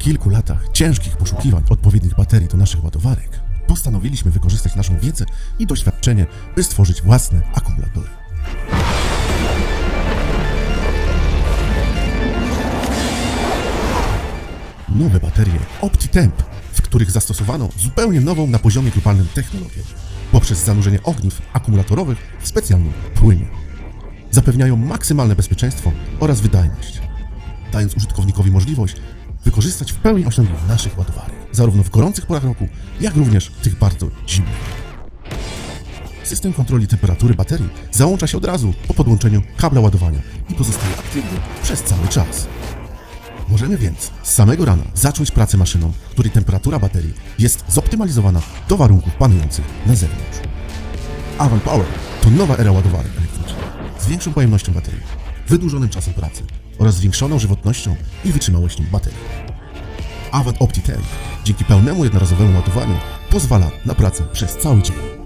kilku latach ciężkich poszukiwań odpowiednich baterii do naszych ładowarek, postanowiliśmy wykorzystać naszą wiedzę i doświadczenie, by stworzyć własne akumulatory. Nowe baterie OptiTemp, w których zastosowano zupełnie nową na poziomie globalnym technologię poprzez zanurzenie ogniw akumulatorowych w specjalnym płynie. Zapewniają maksymalne bezpieczeństwo oraz wydajność, dając użytkownikowi możliwość wykorzystać w pełni osiągnięcia naszych ładowarek, zarówno w gorących porach roku, jak również w tych bardzo zimnych. System kontroli temperatury baterii załącza się od razu po podłączeniu kabla ładowania i pozostaje aktywny przez cały czas. Możemy więc z samego rana zacząć pracę maszyną, której temperatura baterii jest zoptymalizowana do warunków panujących na zewnątrz. Avant Power to nowa era ładowarek elektrycznych z większą pojemnością baterii, wydłużonym czasem pracy oraz zwiększoną żywotnością i wytrzymałością baterii. Avant OptiTemp dzięki pełnemu jednorazowemu ładowaniu pozwala na pracę przez cały dzień.